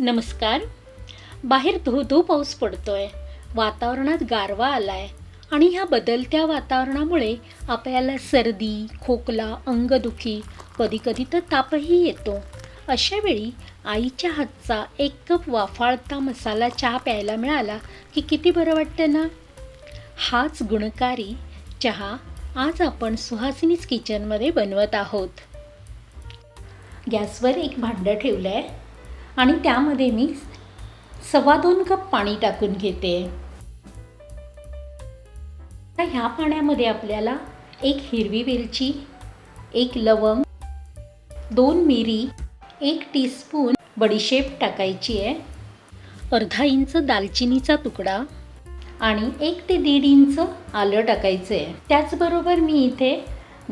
नमस्कार. बाहेर धो धो पाऊस पडतोय. वातावरणात गारवा आलाय. आणि ह्या बदलत्या वातावरणामुळे आपल्याला सर्दी खोकला अंगदुखी कधीकधी तर तापही येतो. अशावेळी आईच्या हातचा एक कप वाफाळता मसाला चहा प्यायला मिळाला की किती बरं वाटतं ना? हाच गुणकारी चहा आज आपण सुहासिनीच किचनमध्ये बनवत आहोत. गॅसवर एक भांडं ठेवलं आहे आणि त्यामध्ये मी सव्वा दोन कप पाणी टाकून घेते. आता ह्या पाण्यामध्ये आपल्याला एक हिरवी वेलची एक लवंग दोन मिरी एक टीस्पून बडीशेप टाकायची आहे अर्धा इंच दालचिनीचा तुकडा आणि एक ते दीड इंच आलं टाकायचं आहे. त्याचबरोबर मी इथे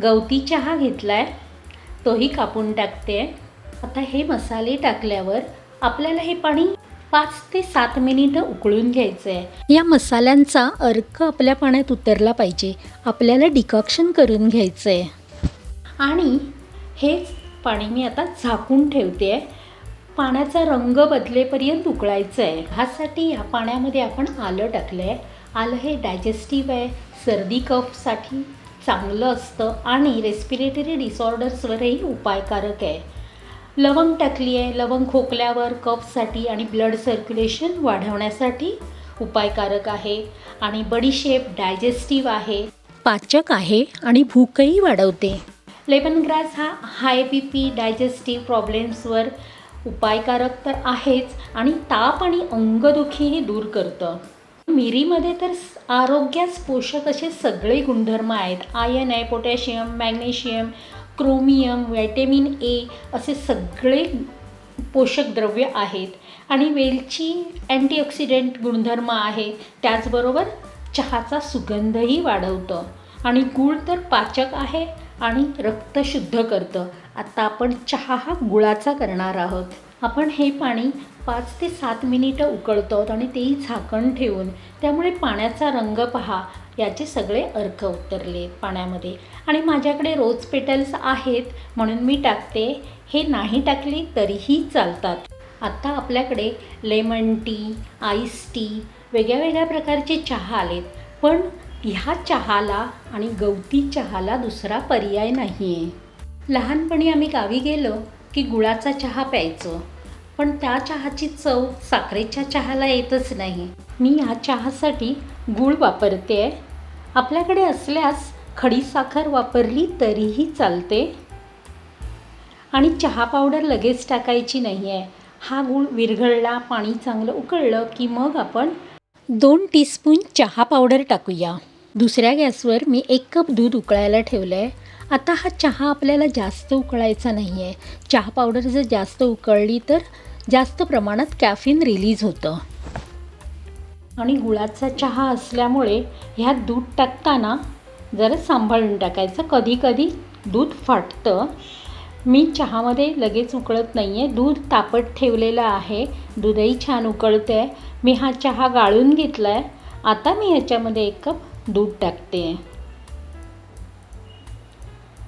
गवती चहा घेतला आहे तोही कापून टाकते. आता हे मसाले टाकल्यावर आपल्याला हे पाणी पाच ते सात मिनिटं उकळून घ्यायचं आहे या मसाल्यांचा अर्क आपल्या पाण्यात उतरला पाहिजे. आपल्याला डिकॉक्शन करून घ्यायचं आहे आणि हेच पाणी मी आता झाकून ठेवते आहे पाण्याचा रंग बदलेपर्यंत उकळायचं आहे ह्यासाठी या पाण्यामध्ये आपण आलं टाकलं आहे आलं हे डायजेस्टिव्ह आहे. सर्दी कफसाठी चांगलं असतं आणि रेस्पिरेटरी डिसऑर्डर्सवरही उपायकारक आहे. लवंग टाकली आहे. लवंग खोकल्यावर कफसाठी आणि ब्लड सर्क्युलेशन वाढवण्यासाठी उपायकारक आहे आणि बडीशेप डायजेस्टिव्ह आहे. पाचक आहे आणि भूकही वाढवते. लेमन ग्रास हा हाय बी पी डायजेस्टिव्ह प्रॉब्लेम्सवर उपायकारक तर आहेच आणि ताप आणि अंगदुखीही दूर करतं. मिरीमध्ये तर आरोग्यास पोषक असे सगळे गुणधर्म आहेत. आयन आहे potassium magnesium chromium vitamin A असे सगळे पोषक द्रव्य आहेत. आणि वेलची अँटीऑक्सिडेंट गुणधर्म आहे. त्याचबरोबर चहाचा सुगंधही वाढवतं. आणि गूळ तर पाचक आहे आणि रक्त शुद्ध करतं. आता आपण चहा हा गुळाचा करणार आहोत. आपण हे पाणी पाच ते सात मिनिटं उकळतो आणि तेही झाकण ठेवून. त्यामुळे पाण्याचा रंग पहा. याचे सगळे अर्क उतरले पाण्यामध्ये. आणि माझ्याकडे रोज पेटल्स आहेत म्हणून मी टाकते. हे नाही टाकले तरीही चालतात. आत्ता आपल्याकडे लेमन टी आईस टी वेगळ्या वेगळ्या प्रकारचे चहा आलेत. पण ह्या चहाला आणि गवती चहाला दुसरा पर्याय नाही आहे लहानपणी आम्ही गावी गेलो की गुळाचा चहा प्यायचो. पण त्या चहाची चव साखरेच्या चहाला येतच नाही. मी या चहासाठी गूळ वापरते. आहे आपल्याकडे असल्यास खडी साखर वापरली तरीही चालते. आणि चहा पावडर लगेच टाकायची नाही आहे हा गूळ विरघळला पाणी चांगलं उकळलं की मग आपण दोन टीस्पून चहा पावडर टाकूया. दुसऱ्या गॅसवर मी एक कप दूध उकळायला ठेवलं आहे आता हा चहा आपल्याला जास्त उकळायचा नाही आहे चहा पावडर जर जास्त उकळली तर जास्त प्रमाणात कॅफिन रिलीज होतं. आणि गुळाचा चहा असल्यामुळे ह्यात दूध टाकताना जरा सांभाळून टाकायचं. कधी कधी दूध फाटतं. मी चहामध्ये लगेच उकळत नाही आहे दूध तापत ठेवलेलं आहे. दूधही छान उकळतं आहे मी हा चहा गाळून घेतला आहे आता मी ह्याच्यामध्ये एक कप दूध टाकते.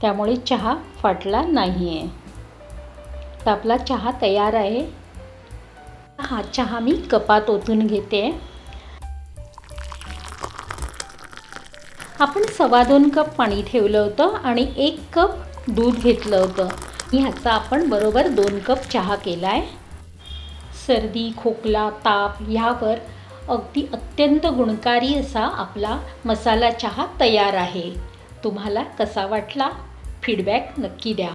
त्यामुळे चहा फाटला नाही आहे तर आपला चहा तयार आहे. हा चहा मी कपात ओतून घेते. आपण सव्वा दोन कप पाणी ठेवलं होतं आणि एक कप दूध घेतलं होतं. ह्याचा आपण बरोबर दोन कप चहा केला आहे सर्दी खोकला ताप ह्यावर अगदी अत्यंत गुणकारी असा आपला मसाला चहा तयार आहे. तुम्हाला कसा वाटला? फीडबॅक नक्की द्या.